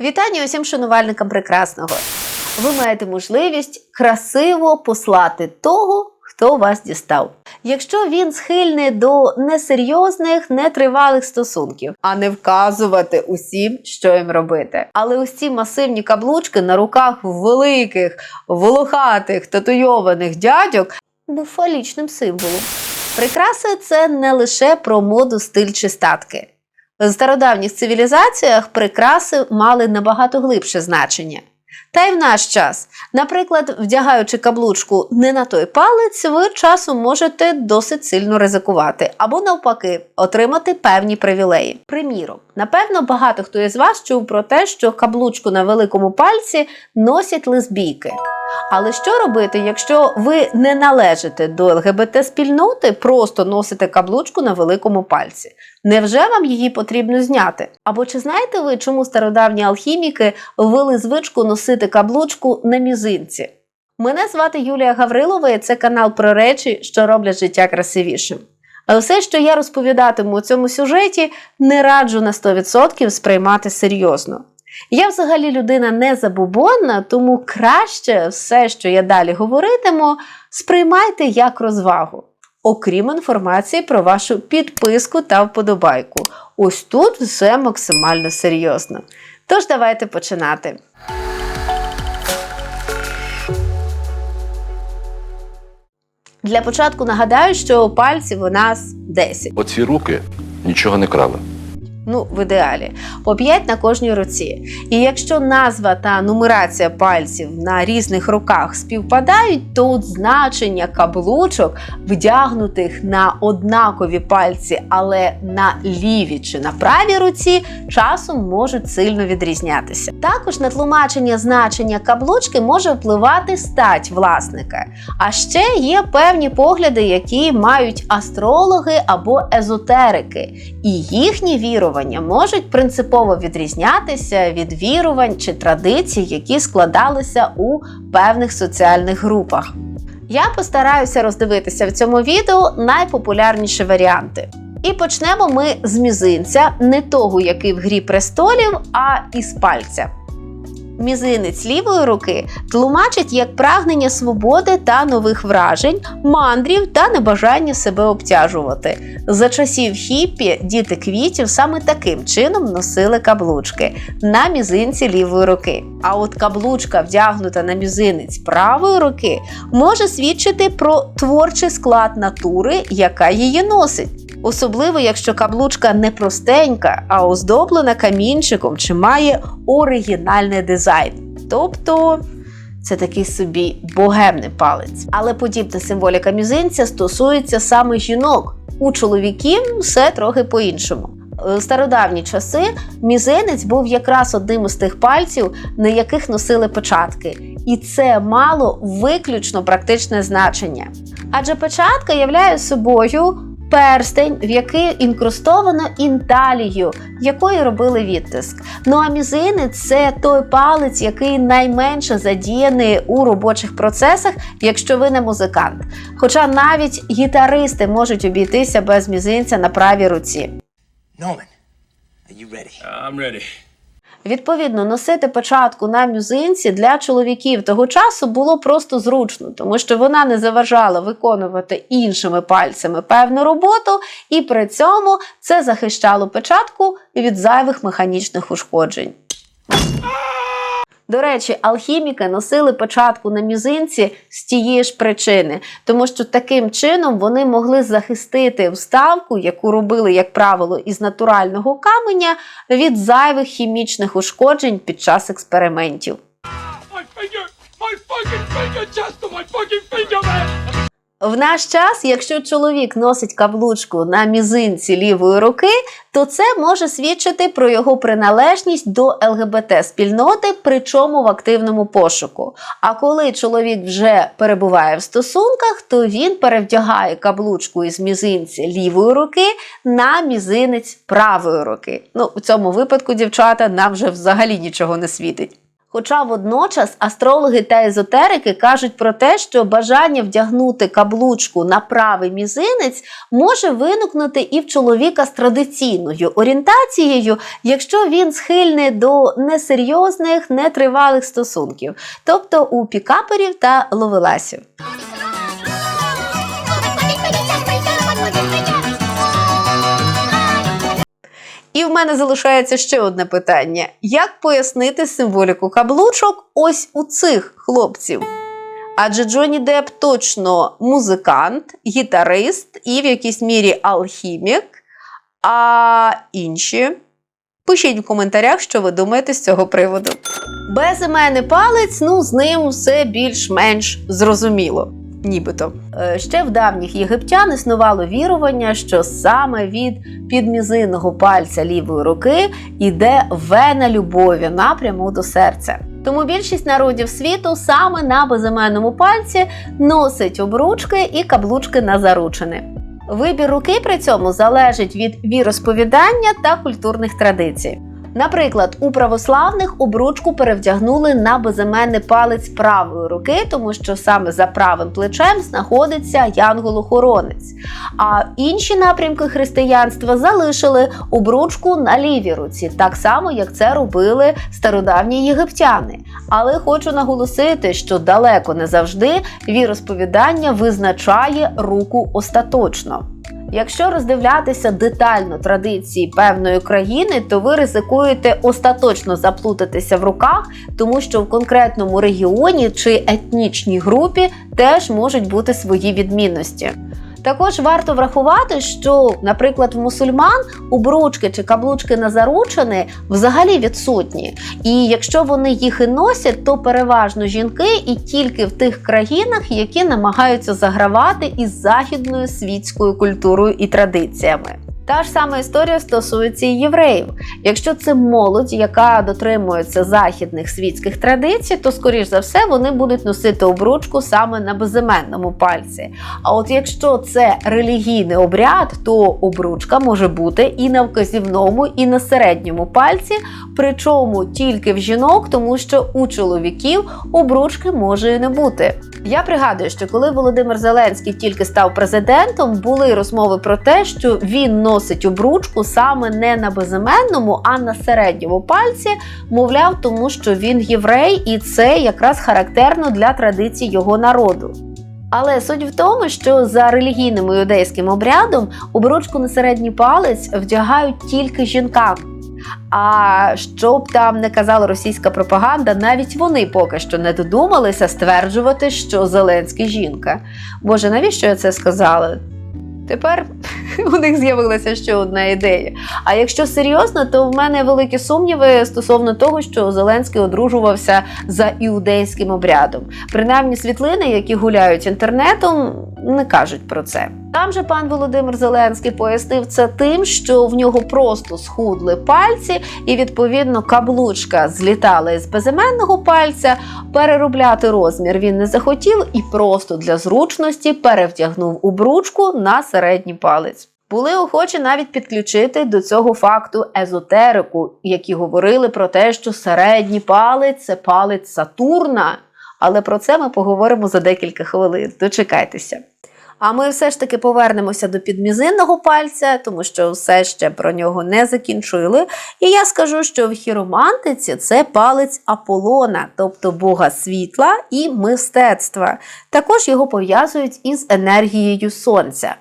Вітання усім шанувальникам прекрасного. Ви маєте можливість красиво послати того, хто вас дістав. Якщо він схильний до несерйозних, нетривалих стосунків, а не вказувати усім, що їм робити. Але ось ці масивні каблучки на руках великих, волохатих, татуйованих дядьок був фалічним символом. Прикраси це не лише про моду, стиль чи статки. В стародавніх цивілізаціях прикраси мали набагато глибше значення. Та й в наш час, наприклад, вдягаючи каблучку не на той палець, ви часом можете досить сильно ризикувати або навпаки отримати певні привілеї. Приміром, напевно, багато хто із вас чув про те, що каблучку на великому пальці носять лесбійки. Але що робити, якщо ви не належите до ЛГБТ-спільноти, просто носите каблучку на великому пальці? Невже вам її потрібно зняти? Або чи знаєте ви, чому стародавні алхіміки ввели звичку носити каблучку на мізинці? Мене звати Юлія Гаврилова, і це канал про речі, що роблять життя красивішим. Але все, що я розповідатиму у цьому сюжеті, не раджу на 100% сприймати серйозно. Я взагалі людина не забубонна, тому краще все, що я далі говоритиму, сприймайте як розвагу. Окрім інформації про вашу підписку та вподобайку. Ось тут все максимально серйозно. Тож давайте починати. Для початку нагадаю, що пальців у нас 10. Оці руки нічого не крали. Ну, в ідеалі, по 5 на кожній руці. І якщо назва та нумерація пальців на різних руках співпадають, то от значення каблучок, вдягнутих на однакові пальці, але на лівій чи на правій руці, часом можуть сильно відрізнятися. Також на тлумачення значення каблучки може впливати стать власника. А ще є певні погляди, які мають астрологи або езотерики, і їхні вірування можуть принципово відрізнятися від вірувань чи традицій, які складалися у певних соціальних групах. Я постараюся роздивитися в цьому відео найпопулярніші варіанти. І почнемо ми з мізинця, не того, який в грі престолів, а із пальця. Мізинець лівої руки тлумачить як прагнення свободи та нових вражень, мандрів та небажання себе обтяжувати. За часів хіппі діти квітів саме таким чином носили каблучки на мізинці лівої руки. А от каблучка, вдягнута на мізинець правої руки, може свідчити про творчий склад натури, яка її носить. Особливо, якщо каблучка не простенька, а оздоблена камінчиком чи має оригінальний дизайн. Тобто це такий собі богемний палець. Але подібна символіка мізинця стосується саме жінок. У чоловіків все трохи по-іншому. У стародавні часи мізинець був якраз одним із тих пальців, на яких носили печатки, і це мало виключно практичне значення. Адже печатка являє собою перстень, в який інкрустовано інталію, якої робили відтиск. Ну а мізинець це той палець, який найменше задіяний у робочих процесах, якщо ви не музикант. Хоча навіть гітаристи можуть обійтися без мізинця на правій руці. Norman, are you ready? I'm ready. Відповідно, носити печатку на мюзинці для чоловіків того часу було просто зручно, тому що вона не заважала виконувати іншими пальцями певну роботу, і при цьому це захищало печатку від зайвих механічних ушкоджень. До речі, алхіміки носили печатку на мізинці з тієї ж причини, тому що таким чином вони могли захистити вставку, яку робили, як правило, із натурального каменя, від зайвих хімічних ушкоджень під час експериментів. My finger! My finger! Just my finger, man! В наш час, якщо чоловік носить каблучку на мізинці лівої руки, то це може свідчити про його приналежність до ЛГБТ-спільноти, причому в активному пошуку. А коли чоловік вже перебуває в стосунках, то він перевдягає каблучку із мізинця лівої руки на мізинець правої руки. Ну, у цьому випадку, дівчата, нам вже взагалі нічого не світить. Хоча водночас астрологи та езотерики кажуть про те, що бажання вдягнути каблучку на правий мізинець може виникнути і в чоловіка з традиційною орієнтацією, якщо він схильний до несерйозних, нетривалих стосунків, тобто у пікаперів та ловеласів. І в мене залишається ще одне питання: як пояснити символіку каблучок ось у цих хлопців? Адже Джонні Депп точно музикант, гітарист і в якійсь мірі алхімік. А інші пишіть в коментарях, що ви думаєте з цього приводу. Безіменний палець, ну з ним все більш-менш зрозуміло. Нібито Е, ще в давніх єгиптян існувало вірування, що саме від підмізинного пальця лівої руки йде вена любові напряму до серця. Тому більшість народів світу саме на безіменному пальці носить обручки і каблучки на заручини. Вибір руки при цьому залежить від віросповідання та культурних традицій. Наприклад, у православних обручку перевдягнули на безіменний палець правої руки, тому що саме за правим плечем знаходиться янгол-охоронець. А інші напрямки християнства залишили обручку на лівій руці, так само як це робили стародавні єгиптяни. Але хочу наголосити, що далеко не завжди віросповідання визначає руку остаточно. Якщо роздивлятися детально традиції певної країни, то ви ризикуєте остаточно заплутатися в руках, тому що в конкретному регіоні чи етнічній групі теж можуть бути свої відмінності. Також варто врахувати, що, наприклад, в мусульман обручки чи каблучки на заручини взагалі відсутні. І якщо вони їх і носять, то переважно жінки і тільки в тих країнах, які намагаються загравати із західною світською культурою і традиціями. Та ж сама історія стосується і євреїв. Якщо це молодь, яка дотримується західних світських традицій, то скоріш за все вони будуть носити обручку саме на безіменному пальці. А от якщо це релігійний обряд, то обручка може бути і на вказівному, і на середньому пальці, причому тільки в жінок, тому що у чоловіків обручки може і не бути. Я пригадую, що коли Володимир Зеленський тільки став президентом, були розмови про те, що він носить обручку саме не на безіменному, а на середньому пальці, мовляв, тому що він єврей, і це якраз характерно для традицій його народу. Але суть в тому, що за релігійним іудейським обрядом обручку на середній палець вдягають тільки жінкам. А що б там не казала російська пропаганда, навіть вони поки що не додумалися стверджувати, що Зеленський жінка. Боже, навіщо я це сказала? Тепер у них з'явилася ще одна ідея. А якщо серйозно, то в мене великі сумніви стосовно того, що Зеленський одружувався за іудейським обрядом. Принаймні, світлини, які гуляють інтернетом, не кажуть про це. Там же пан Володимир Зеленський пояснив це тим, що в нього просто схудли пальці, і відповідно каблучка злітала із безіменного пальця. Переробляти розмір він не захотів і просто для зручності перевдягнув обручку на середній палець. Були охочі навіть підключити до цього факту езотерику, які говорили про те, що середній палець це палець Сатурна. Але про це ми поговоримо за декілька хвилин. Дочекайтеся. А ми все ж таки повернемося до підмізинного пальця, тому що все ще про нього не закінчили. І я скажу, що в хіромантиці це палець Аполлона, тобто Бога світла і мистецтва. Також його пов'язують із енергією сонця.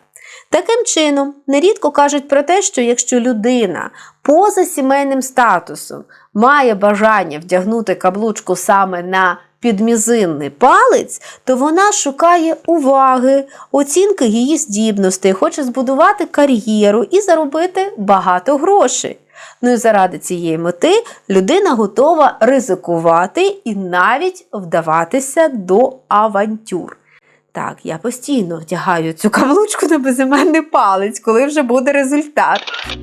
Таким чином, нерідко кажуть про те, що якщо людина поза сімейним статусом має бажання вдягнути каблучку саме на підмізинний палець, то вона шукає уваги, оцінки її здібностей, хоче збудувати кар'єру і заробити багато грошей. Ну і заради цієї мети людина готова ризикувати і навіть вдаватися до авантюр. Так, я постійно вдягаю цю каблучку на безіменний палець, коли вже буде результат.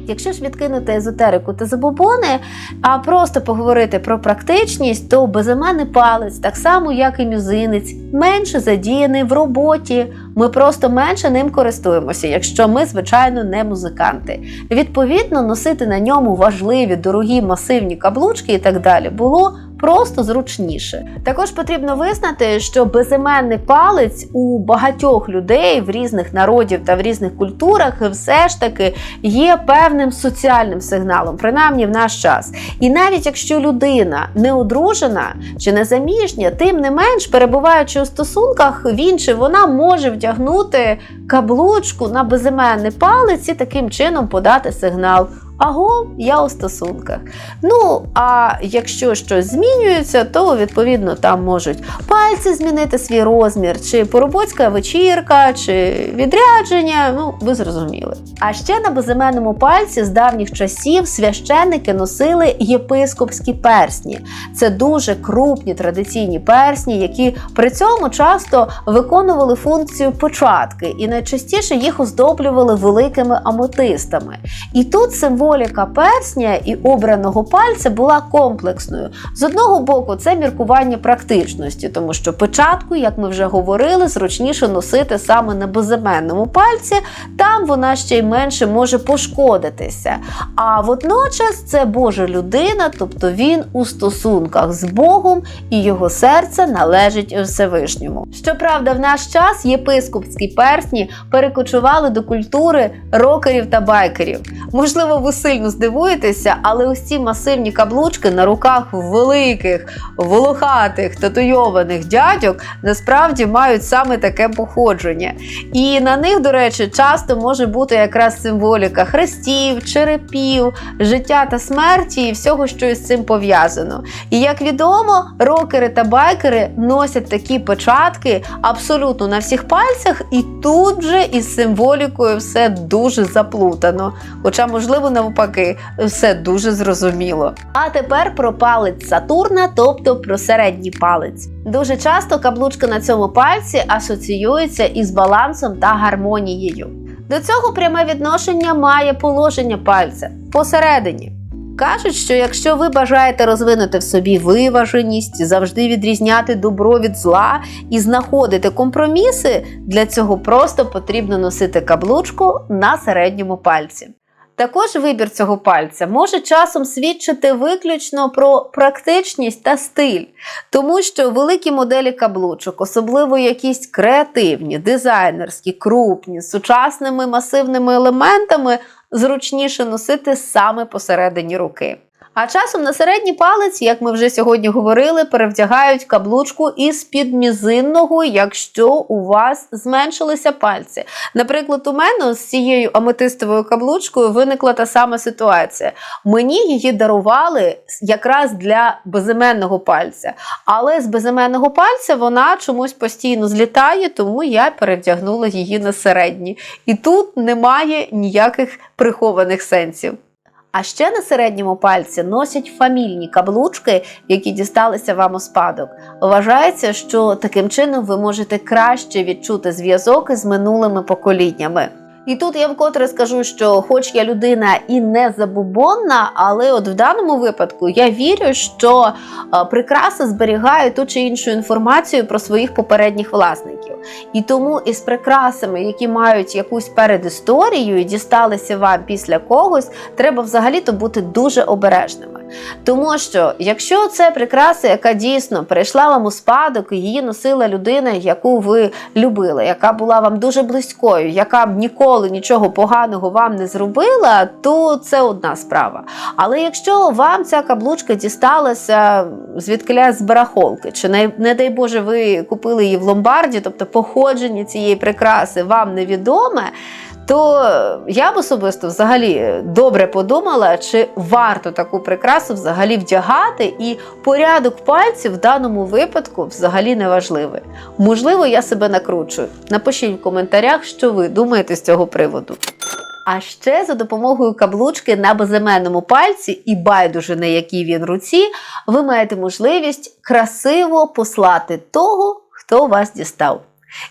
Якщо ж відкинути езотерику та забобони, а просто поговорити про практичність, то безіменний палець, так само як і мізинець, менше задіяний в роботі. Ми просто менше ним користуємося, якщо ми, звичайно, не музиканти. Відповідно, носити на ньому важливі, дорогі, масивні каблучки і так далі було просто зручніше. Також потрібно визнати, що безіменний палець у багатьох людей в різних народів та в різних культурах все ж таки є певним соціальним сигналом, принаймні в наш час. І навіть якщо людина не одружена чи не заміжня, тим не менш, перебуваючи у стосунках, він чи вона може вдягнути каблучку на безіменний палець і таким чином подати сигнал. Аго, я у стосунках. Ну, а якщо щось змінюється, то відповідно там можуть пальці змінити свій розмір, чи поробоцька вечірка, чи відрядження. Ну, ви зрозуміли. А ще на безіменному пальці з давніх часів священники носили єпископські персні. Це дуже крупні традиційні персні, які при цьому часто виконували функцію початки, і найчастіше їх оздоблювали великими аметистами. І тут символіка персня і обраного пальця була комплексною. З одного боку, це міркування практичності, тому що печатку, як ми вже говорили, зручніше носити саме на безіменному пальці, там вона ще й менше може пошкодитися. А водночас це Божа людина, тобто він у стосунках з Богом і його серце належить Всевишньому. Щоправда, в наш час єпископські персні перекочували до культури рокерів та байкерів. Можливо, ви сильно здивуєтеся, але ось ці масивні каблучки на руках великих, волохатих, татуйованих дядьок насправді мають саме таке походження. І на них, до речі, часто може бути якраз символіка хрестів, черепів, життя та смерті і всього, що із цим пов'язано. І як відомо, рокери та байкери носять такі печатки абсолютно на всіх пальцях, і тут же із символікою все дуже заплутано. Хоча, можливо, навпаки, все дуже зрозуміло. А тепер про палець Сатурна, тобто про середній палець. Дуже часто каблучка на цьому пальці асоціюється із балансом та гармонією. До цього пряме відношення має положення пальця посередині. Кажуть, що якщо ви бажаєте розвинути в собі виваженість, завжди відрізняти добро від зла і знаходити компроміси, для цього просто потрібно носити каблучку на середньому пальці. Також вибір цього пальця може часом свідчити виключно про практичність та стиль, тому що великі моделі каблучок, особливо якісь креативні, дизайнерські, крупні, з сучасними масивними елементами, зручніше носити саме посередині руки. А часом на середній палець, як ми вже сьогодні говорили, перевдягають каблучку із підмізинного, якщо у вас зменшилися пальці. Наприклад, у мене з цією аметистовою каблучкою виникла та сама ситуація. Мені її дарували якраз для безіменного пальця, але з безіменного пальця вона чомусь постійно злітає, тому я перевдягнула її на середній. І тут немає ніяких прихованих сенсів. А ще на середньому пальці носять фамільні каблучки, які дісталися вам у спадок. Вважається, що таким чином ви можете краще відчути зв'язок із минулими поколіннями. І тут я вкотре скажу, що, хоч я людина і не забубонна, але от в даному випадку я вірю, що е, прикраси зберігають ту чи іншу інформацію про своїх попередніх власників. І тому із прикрасами, які мають якусь передісторію і дісталися вам після когось, треба взагалі-то бути дуже обережними. Тому що, якщо це прикраса, яка дійсно перейшла вам у спадок, її носила людина, яку ви любили, яка була вам дуже близькою, яка б ніколи нічого поганого вам не зробила, то це одна справа. Але якщо вам ця каблучка дісталася звідкиля з барахолки, чи не, не дай Боже, ви купили її в ломбарді, тобто походження цієї прикраси вам невідоме. То я б особисто взагалі добре подумала, чи варто таку прикрасу взагалі вдягати, і порядок пальців в даному випадку взагалі не важливий. Можливо, я себе накручую. Напишіть в коментарях, що ви думаєте з цього приводу. А ще за допомогою каблучки на безіменному пальці і байдуже на якій він руці, ви маєте можливість красиво послати того, хто вас дістав.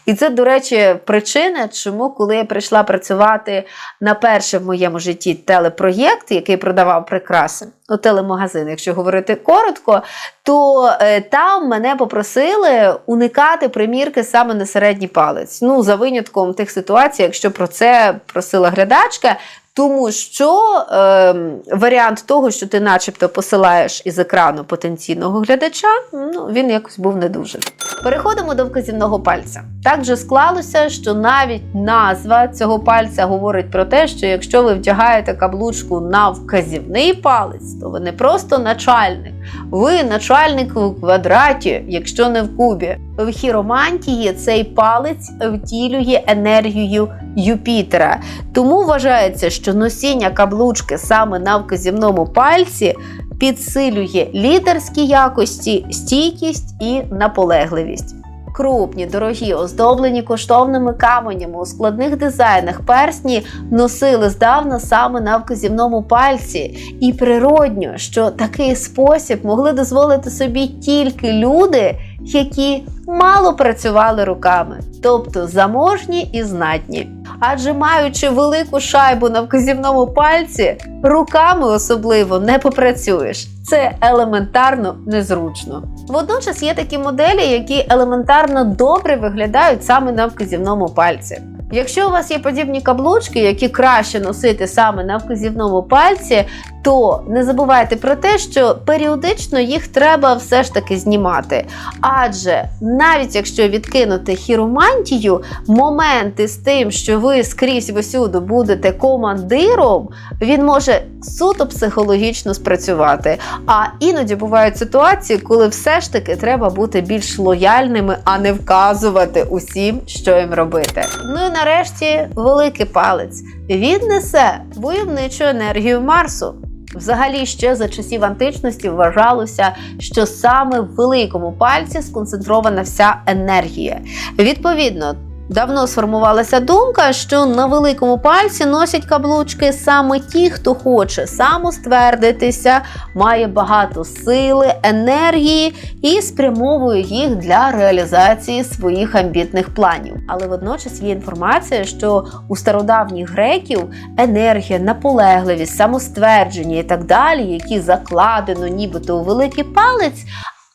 І це, до речі, причина, чому, коли я прийшла працювати на перший в моєму житті телепроєкт, який продавав прикраси, у телемагазин, якщо говорити коротко, то е, там мене попросили уникати примірки саме на середній палець. Ну, за винятком тих ситуацій, якщо про це просила глядачка, Тому що е, варіант того, що ти начебто посилаєш із екрану потенційного глядача, ну, він якось був не дуже. Переходимо до вказівного пальця. Так же склалося, що навіть назва цього пальця говорить про те, що якщо ви вдягаєте каблучку на вказівний палець, то ви не просто начальник, ви начальник у квадраті, якщо не в кубі. В хіромантії цей палець втілює енергію Юпітера. Тому вважається, що носіння каблучки саме на вказівному пальці підсилює лідерські якості, стійкість і наполегливість. Крупні, дорогі, оздоблені коштовними каменями. У складних дизайнах персні носили здавна саме на вказівному пальці, і природньо, що такий спосіб могли дозволити собі тільки люди, які мало працювали руками, тобто заможні і знатні. Адже маючи велику шайбу на вказівному пальці, руками особливо не попрацюєш. Це елементарно незручно. Водночас є такі моделі, які елементарно добре виглядають саме на вказівному пальці. Якщо у вас є подібні каблучки, які краще носити саме на вказівному пальці, то не забувайте про те, що періодично їх треба все ж таки знімати. Адже навіть якщо відкинути хіромантію, моменти з тим, що ви скрізь всюди будете командиром, він може суто психологічно спрацювати. А іноді бувають ситуації, коли все ж таки треба бути більш лояльними, а не вказувати усім, що їм робити. Ну і нарешті великий палець. Він несе войовничу енергію Марсу. Взагалі, ще за часів античності вважалося, що саме в великому пальці сконцентрована вся енергія. Відповідно, давно сформувалася думка, що на великому пальці носять каблучки саме ті, хто хоче самоствердитися, має багато сили, енергії і спрямовує їх для реалізації своїх амбітних планів. Але водночас є інформація, що у стародавніх греків енергія, наполегливість, самоствердження і так далі, які закладено нібито у великий палець,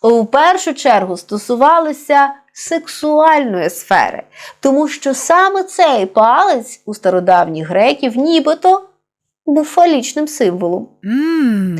у першу чергу стосувалися сексуальної сфери, тому що саме цей палець у стародавніх греків нібито був фалічним символом. Mm.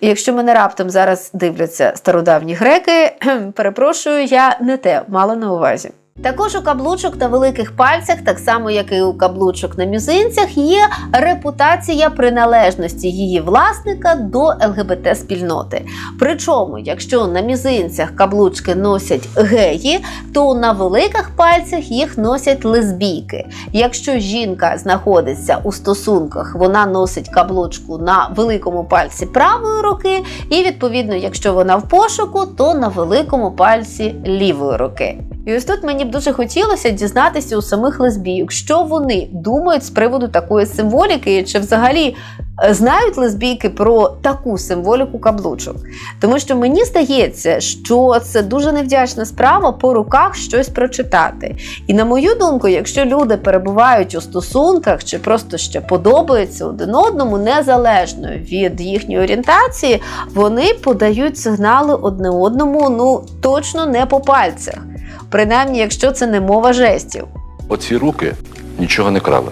Якщо мене раптом зараз дивляться стародавні греки, перепрошую, я не те мала на увазі. Також у каблучок на великих пальцях, так само як і у каблучок на мізинцях, є репутація приналежності її власника до ЛГБТ-спільноти. Причому, якщо на мізинцях каблучки носять геї, то на великих пальцях їх носять лесбійки. Якщо жінка знаходиться у стосунках, вона носить каблучку на великому пальці правої руки, і відповідно, якщо вона в пошуку, то на великому пальці лівої руки. І ось тут мені б дуже хотілося дізнатися у самих лесбійок, що вони думають з приводу такої символіки, чи взагалі е, знають лесбійки про таку символіку каблучок. Тому що мені здається, що це дуже невдячна справа по руках щось прочитати. І на мою думку, якщо люди перебувають у стосунках чи просто ще подобаються один одному, незалежно від їхньої орієнтації, вони подають сигнали одне одному, ну точно не по пальцях. Принаймні, якщо це не мова жестів. Оці руки нічого не крали.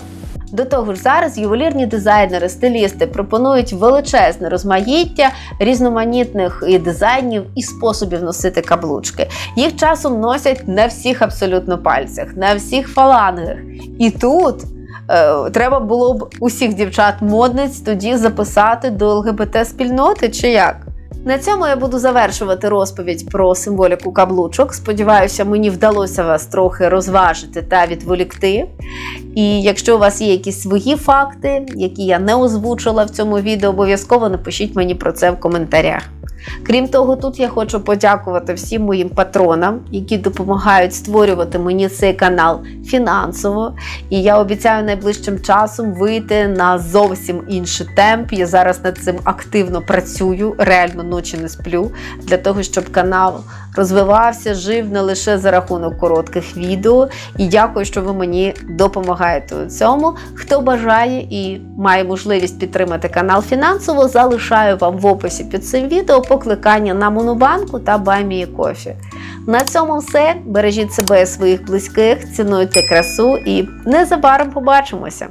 До того ж, зараз ювелірні дизайнери, стилісти пропонують величезне розмаїття різноманітних і дизайнів і способів носити каблучки. Їх часом носять на всіх абсолютно пальцях, на всіх фалангах. І тут е, треба було б усіх дівчат-модниць тоді записати до ЛГБТ-спільноти чи як? На цьому я буду завершувати розповідь про символіку каблучок. Сподіваюся, мені вдалося вас трохи розважити та відволікти. І якщо у вас є якісь свої факти, які я не озвучила в цьому відео, обов'язково напишіть мені про це в коментарях. Крім того, тут я хочу подякувати всім моїм патронам, які допомагають створювати мені цей канал фінансово. І я обіцяю найближчим часом вийти на зовсім інший темп. Я зараз над цим активно працюю, реально ночі не сплю, для того, щоб канал розвивався, жив не лише за рахунок коротких відео. І дякую, що ви мені допомагаєте у цьому. Хто бажає і має можливість підтримати канал фінансово, залишаю вам в описі під цим відео покликання на Монобанку та Баймії Кофі. На цьому все. Бережіть себе і своїх близьких, цінуйте красу і незабаром побачимося.